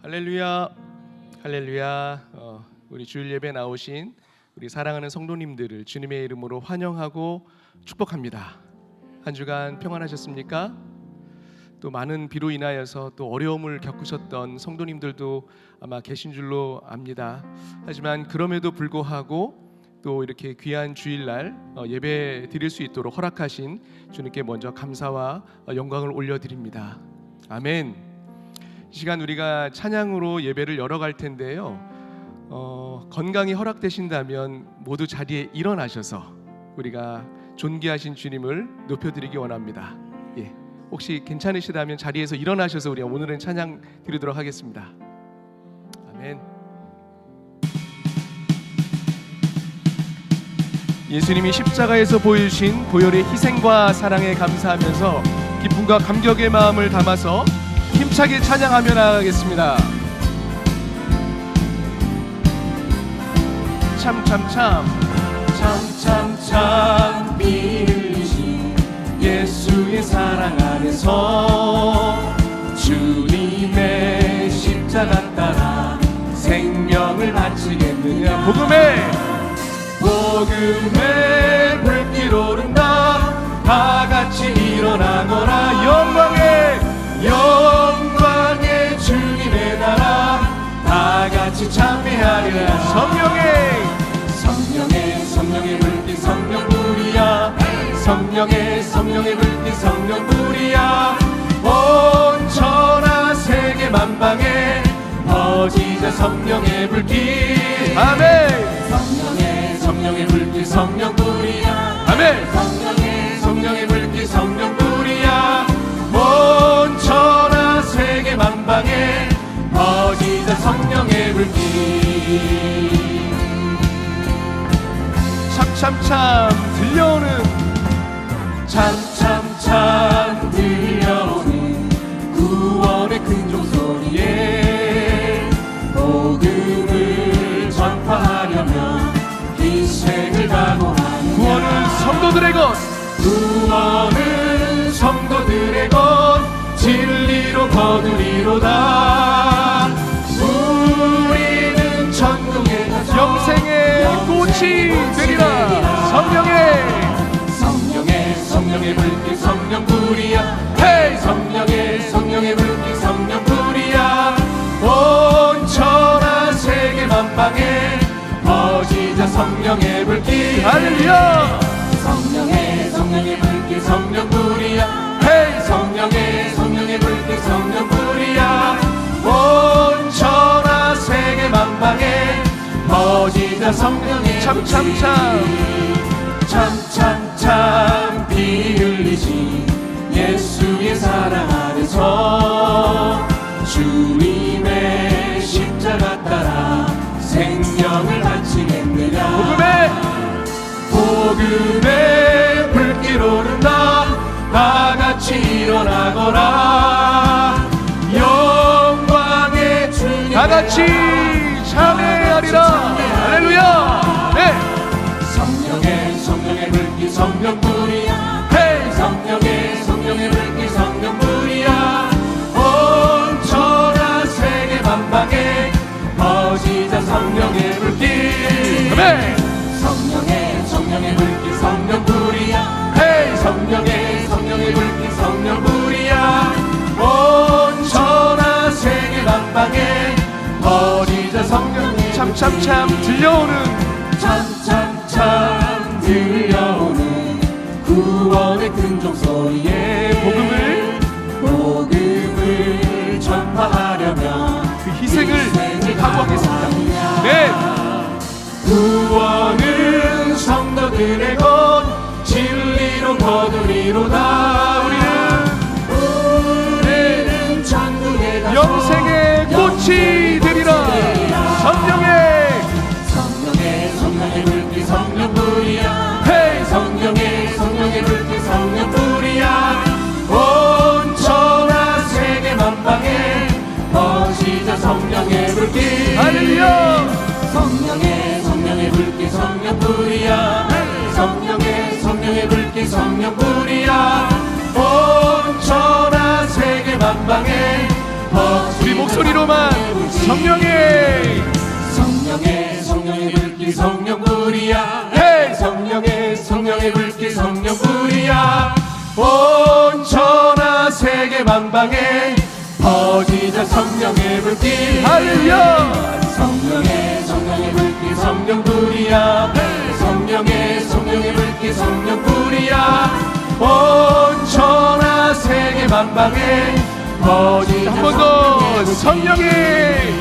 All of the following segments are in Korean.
할렐루야, 할렐루야. 어, 우리 주일 예배 나오신 우리 사랑하는 성도님들을 주님의 이름으로 환영하고 축복합니다. 한 주간 평안하셨습니까? 또 많은 비로 인하여서 또 어려움을 겪으셨던 성도님들도 아마 계신 줄로 압니다. 하지만 그럼에도 불구하고 또 이렇게 귀한 주일날 어, 예배 드릴 수 있도록 허락하신 주님께 먼저 감사와 어, 영광을 올려드립니다. 아멘. 이 시간 우리가 찬양으로 예배를 열어갈 텐데요. 어, 건강이 허락되신다면 모두 자리에 일어나셔서 우리가 존귀하신 주님을 높여드리기 원합니다. 예, 혹시 괜찮으시다면 자리에서 일어나셔서 우리 오늘은 찬양 드리도록 하겠습니다. 아멘. 예수님이 십자가에서 보여주신 보혈의 희생과 사랑에 감사하면서 기쁨과 감격의 마음을 담아서 힘차게 찬양하며 나가겠습니다. 참 참 참. 참 참참. 비 흘리신 예수의 사랑 안에서 주님의 십자가 따라 생명을 바치겠느냐? 복음의 복음의 불길 오른다. 다 같이 일어나거라. 영광 성령의 성령의 불길 성령 불이야. 온 천하 세계 만방에 퍼지자 성령의 불길 아멘. 성령의 성령의 불길 성령 불이야. 아멘. 성령의 성령의 불길 성령 불이야. 온 천하 세계 만방에 퍼지자 성령의 불길 참참참 들려오는 참참참 들려오는 구원의 큰 종소리에 복음을 전파하려면 희생을 각오하는 구원은 성도들의 것. 구원은 성도들의 것. 진리로 거두리로다. 우리는 천국에 영생의 꽃이 되리라. 성령의 성령의 성령의 불길 성령 불이야. 헤이 성령의 성령의 불길 성령 불이야. 온 천하 세계 만방에 퍼지자 성령의 불길. 할렐루야. 성령의 성령의 불길 성령 불이야. 헤이 성령의 성령의 불길 성령 불이야. 온 천하 세계 만방에 퍼지자 성령의 참참참. 참참참 피 흘리신 예수의 사랑 안에서 주님의 십자가 따라 생명을 바치겠느냐? 복음의 복음의 불길 오른다. 다 같이 일어나거라. 영광의 주님 다 같이 참회하리라. 할렐루야. 네. 성령의 성령의 불길 성령 성령의 성령의 불길 성령불이야. 헤이! 성령의 성령의 불길 성령 불이야. 온 천하 세계 만방에 퍼지자 성령의 참참참 들려오는 성도들의 것 진리로 거두리로다 우리는 우리는 천국에 가서 영생의 꽃이 되리라. 성령의 성령의 성령의 불길 성령 불이야. 헤이. 성령의 성령의 불길 성령 불이야. 온 천하 세계 만방에 퍼지자 성령의 불길 할렐루야. 성령의 성령의 불길 성령 불이야 성령의 성령의 불길 성령 불이야 온 천하 세계 만방에 우리 목소리로만 성령의 성령의 성령의 불길 성령 불이야! 성령의 성령의 불길 성령 불이야 온 천하 세계 만방에 퍼지자 성령의 불길. 할렐루야! 성령의 성령의 불길 성령 불이야 불길 성령 불이야. 온 천하 세계 만방에 퍼지자 한번 더. 성령의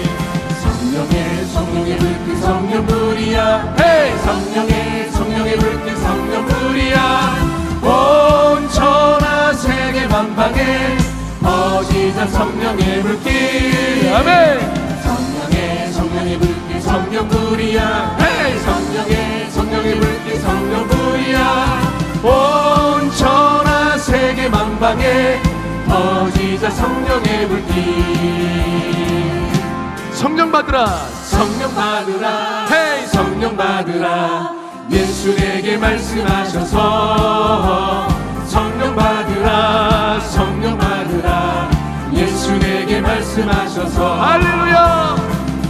성령의. 성령의 불길 성령 불이야. 헤이! 성령의 성령의 불길 성령 불이야. 온 천하 세계 만방에 퍼지자 성령의 불길. 아멘. 성령의 성령의 불길 성령 불이야. 헤이! 성령의 성령의 불길 성령 불이야 온 천하 세계 만방에 퍼지자 성령의 불길 성령 받으라. 성령 받으라. 헤이! 성령 받으라. 예수 내게 말씀하셔서 성령 받으라. 성령 받으라. 예수 내게 말씀하셔서 할렐루야.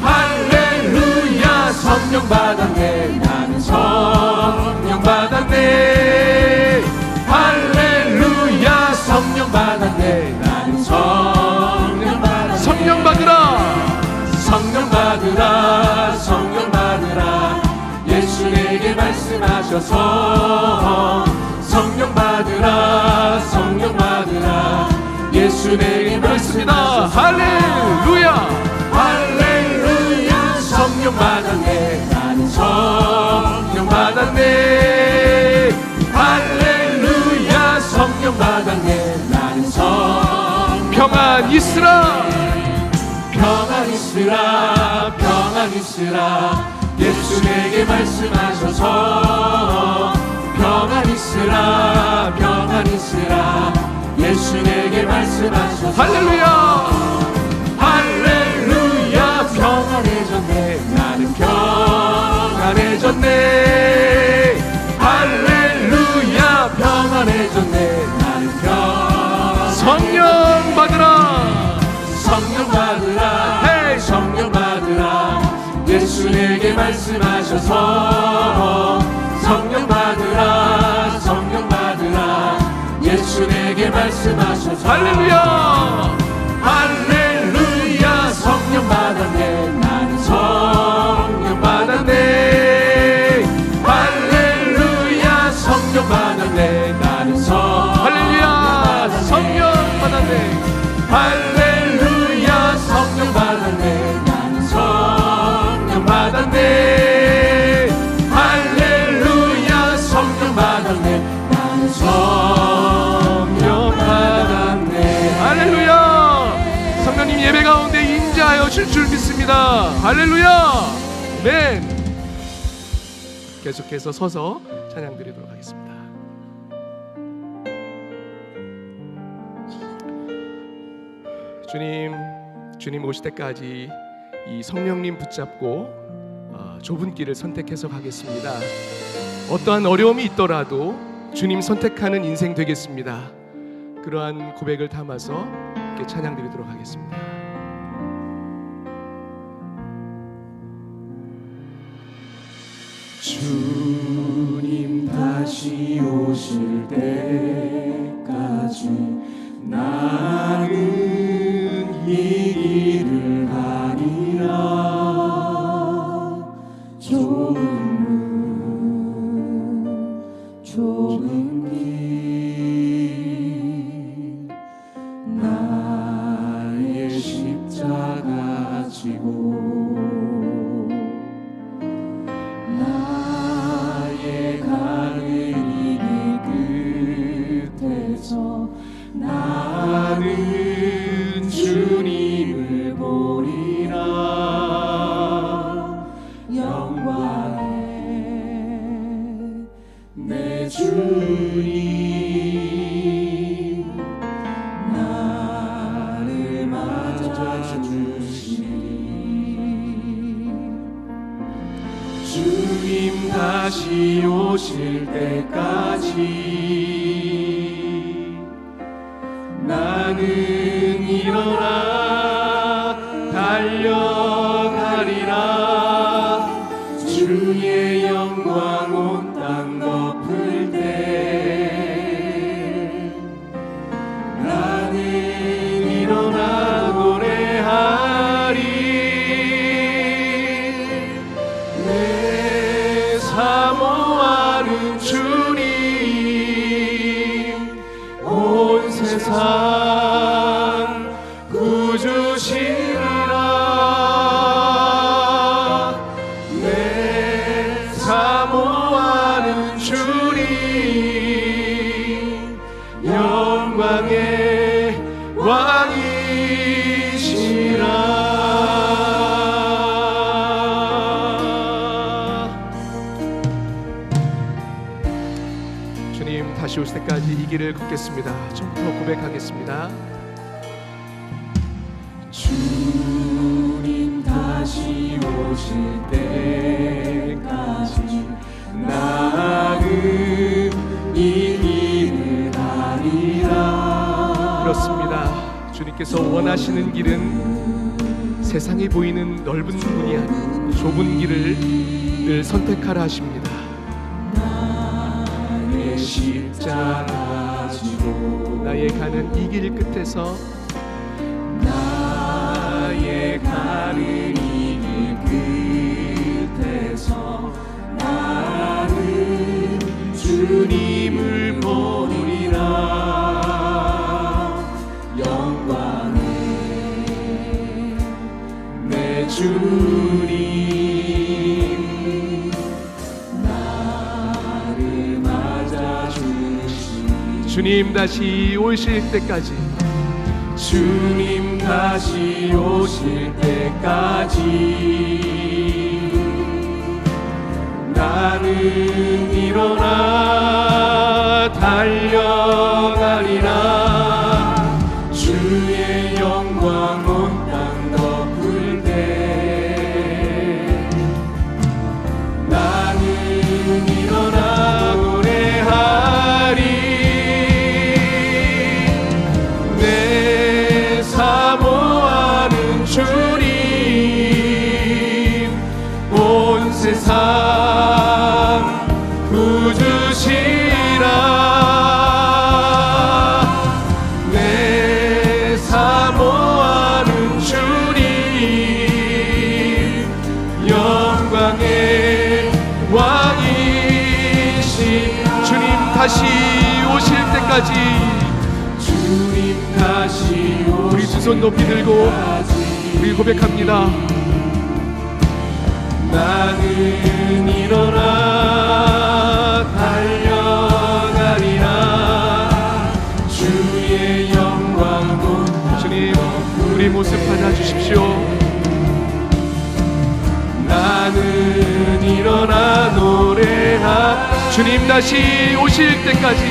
할렐루야. 성령 받았네. 나는 성령 받았네 하셔서. 성령 받으라 성령 받으라. 예수 내게 말씀하셔서 할렐루야. 할렐루야. 성령 받았네. 나는 성령 받았네. 할렐루야. 성령 받았네. 나는 성령 평안 있으라. 평안 있으라. 평안 있으라 내게 말씀하셔서. 평안 있으라 평안 있으라. 예수 내게 말씀하셔서. 할렐루야! 할렐루야! 평안해졌네. 나는 평안해졌네. 할렐루야! 평안해졌네 말씀하셔서 성령 받으라 성령 받으라. 예수 내게 말씀하셔서 할렐루야 성령 받았네. 할렐루야! 성령님 예배 가운데 임재하여 줄줄 믿습니다. 할렐루야! 멘. 계속해서 서서 찬양 드리도록 하겠습니다. 주님 주님 오실 때까지 이 성령님 붙잡고 어, 좁은 길을 선택해서 가겠습니다. 어떠한 어려움이 있더라도 주님 선택하는 인생 되겠습니다 그러한 고백을 담아서 함께 찬양 드리도록 하겠습니다. 주님 다시 오실 때까지 나는 이 내주 주님께서 원하시는 길은 세상에 보이는 넓은 문이 아닌 좁은 길을 늘 선택하라 하십니다. 내 십자가 지고 나의 가는 이 길 끝에서 나의 가는 이 길 끝에서 나는 주님을 보 주님. 나를 맞아주시 주님 다시 오실 때까지. 주님 다시 오실 때까지. 나는 일어나 달려가리라. 주의 손 높이 들고 우리 고백합니다. 나는 일어나 달려가리라 주의 영광 본 주님 우리 모습 받아주십시오. 나는 일어나 노래하 주님 다시 오실 때까지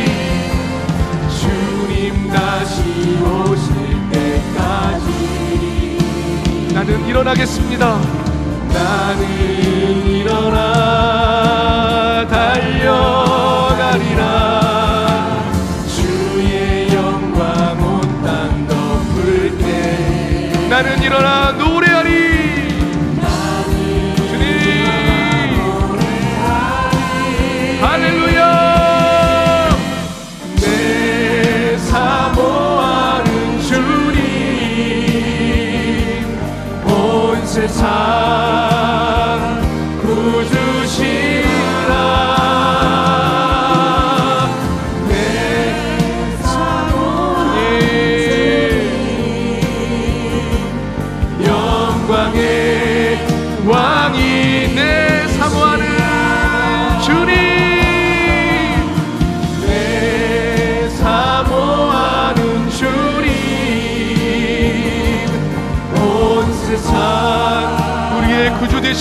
주님 다시 오실 나는 일어나겠습니다. 나는 일어나 달려가리라 주의 영광 온땅 덮을 때 나는 일어나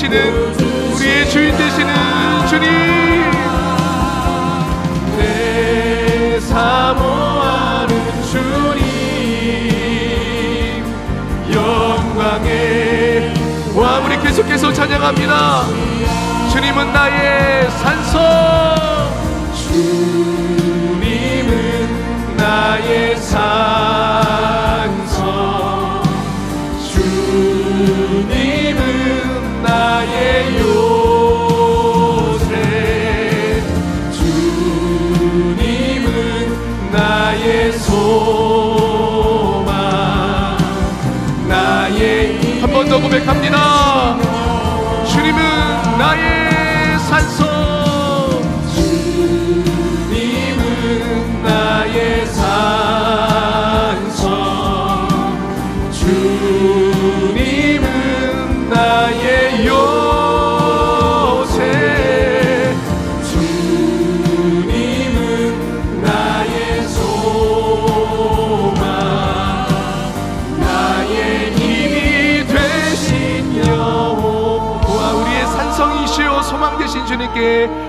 되시는 우리의 주인 되시는 주님. 내 사모하는 주님 영광의 와 우리 계속해서 찬양합니다. 주님은 나의 산소.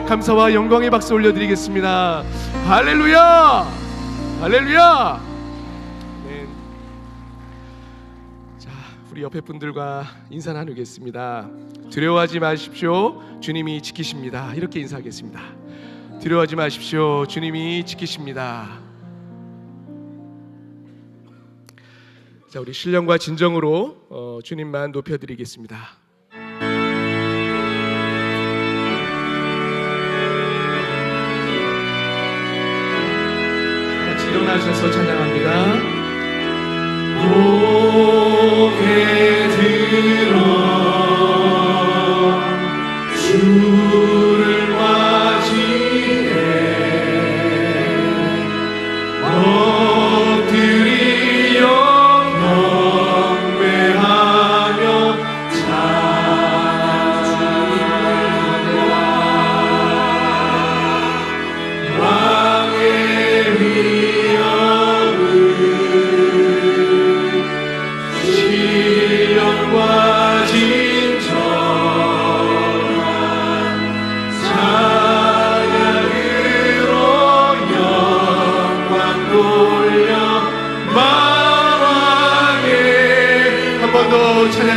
감사와 영광의 박수 올려드리겠습니다. 할렐루야! 할렐루야! 네. 자, 우리 옆에 분들과 인사 나누겠습니다. 두려워하지 마십시오. 주님이 지키십니다. 이렇게 인사하겠습니다. 두려워하지 마십시오. 주님이 지키십니다. 자, 우리 신령과 진정으로 어, 주님만 높여드리겠습니다.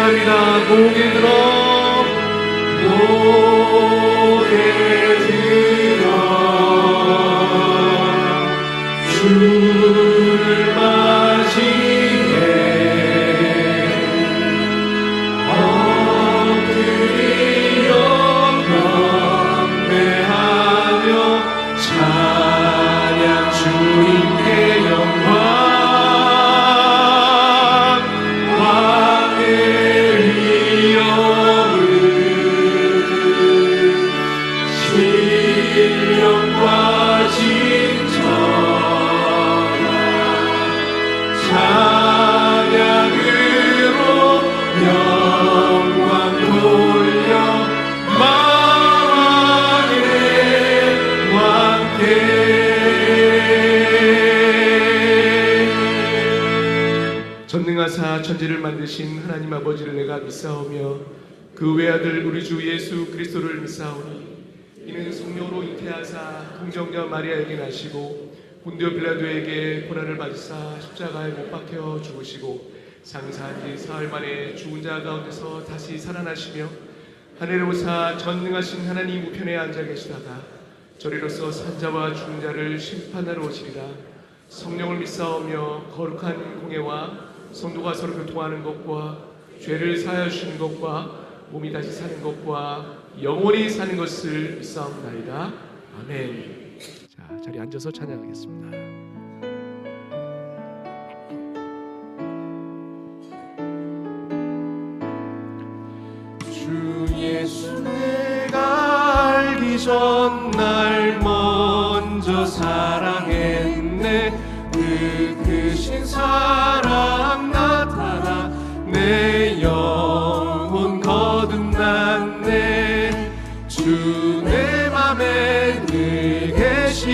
찬양합니다. 고개 들어 고개 들어 주를 맞이 천지를 만드신 하나님 아버지를 내가 믿사오며 그 외아들 우리 주 예수 그리스도를 믿사오니 이는 성령으로 잉태하사 긍정자 마리아에게 나시고 본디오 빌라도에게 고난을 받으사 십자가에 못 박혀 죽으시고 장사한 지 사흘 만에 죽은 자 가운데서 다시 살아나시며 하늘에 오사 전능하신 하나님 우편에 앉아 계시다가 저리로서 산자와 죽은 자를 심판하러 오시리라. 성령을 믿사오며 거룩한 공예와 성도가 서로 교통하는 것과 죄를 사하여 주시는 것과 몸이 다시 사는 것과 영원히 사는 것을 믿사옵나이다. 아멘. 자 자리 앉아서 찬양하겠습니다. 주 예수 내가 알기 전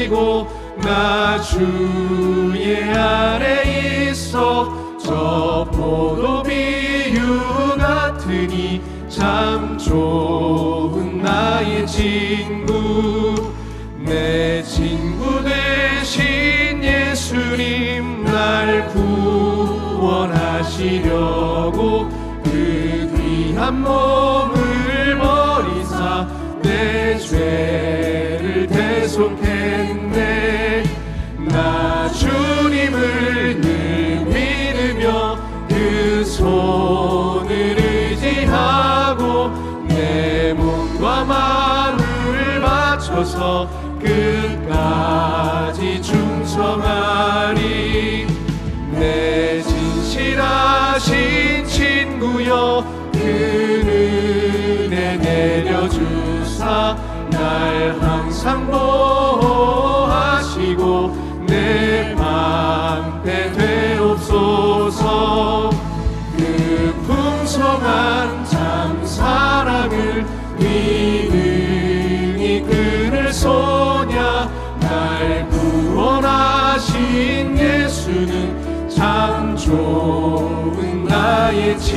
계시고 나 주의 아래 있어 저 포도 비유 같으니 참 좋은 나의 친구 내 친구 되신 예수님 날 구원하시려고 그 귀한 몸 바쳐서. 끝까지 충성하리. 내 진실하신 친구여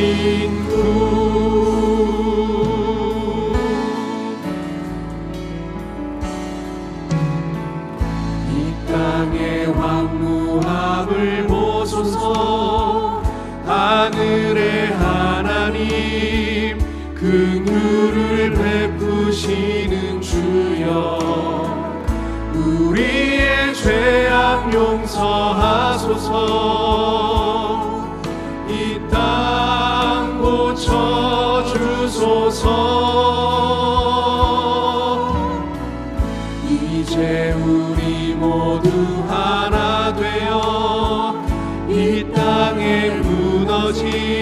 이 땅의 황무함을 보소서. 하늘의 하나님 긍휼을 베푸시는 주여. 우리의 죄악 용서하소서.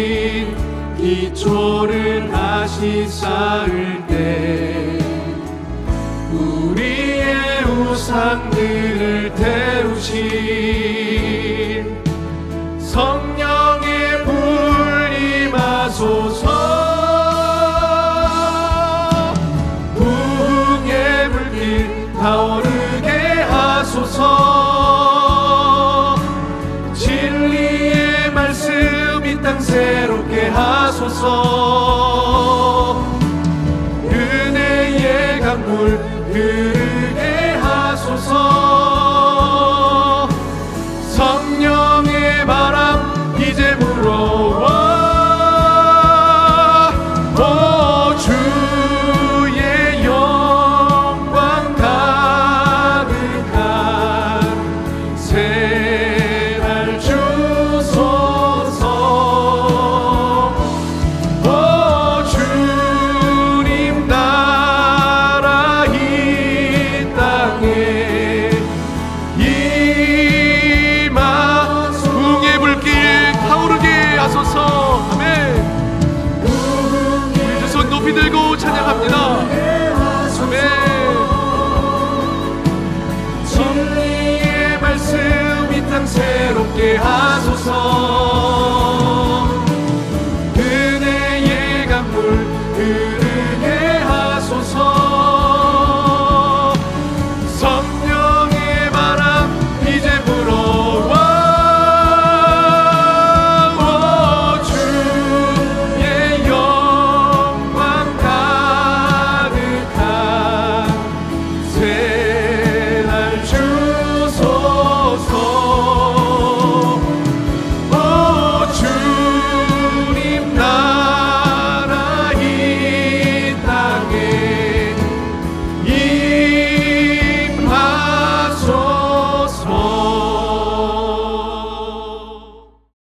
주신 기초를 다시 쌓을 때 우리의 우상들을 태우신